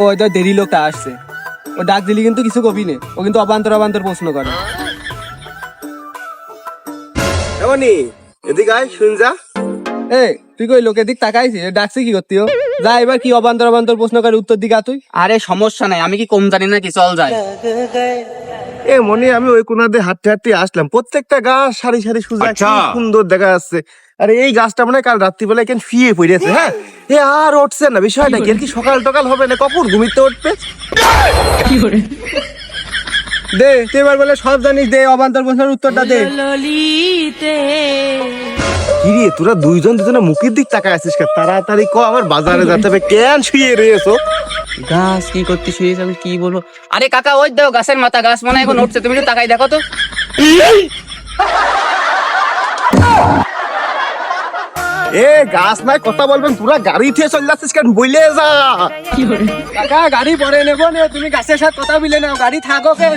ও ওই তো দেরি লোকটা আসছে। ও ডাক দিলি কিন্তু কিছু কবি নে। ও কিন্তু অবান্তর অবান্তর প্রশ্ন করে। এদিকে আয় শুন যা। এ তুই কই লোকের দিক তাকাইছিস? ডাকছি কি করতি ও? যা এবার কি অবান্তর অবান্তর প্রশ্ন করে উত্তর দিকা তুই। আরে সমস্যা নাই আমি কি কম জানি নাকি চল যায়। এ মনে আমি ওই কোনাতে হাঁটতে হাঁটতে আসলাম। প্রত্যেকটা গাছ সারি সারি সুজা কি সুন্দর দেখা যাচ্ছে। আরে এই গাছটা মনে কাল রাত্রিবেলা কেন ফিয়ে পড়েছে হ্যাঁ? এ আর উঠছে না বিষয়টা কি? আর কি সকাল টকাল হবে না? কখন ঘুমিতে উঠবে? দে তুই এবার বলে সব জানিস দে অবান্তর প্রশ্নের উত্তরটা দে। কিরে তোরা দুইজন দুজনে মুখের দিক তাকায় আছিস কেন? তাড়াতাড়ি ক আমার বাজারে যেতে হবে। কেন শুয়ে রয়েছো? গাছ কি করতে শুয়েছে আমি কি বলব? আরে কাকা ওই দাও গাছের মাথা গাছ মনে হয় এখন উঠছে তুমি একটু তাকাই দেখো তো। এ গাছ নাই কথা বলবেন তোরা গাড়ি থেকে চলে যাচ্ছিস কেন? বইলে যা। কাকা গাড়ি পরে নেব নে তুমি গাছের সাথে কথা বিলে নাও গাড়ি থাকো কে?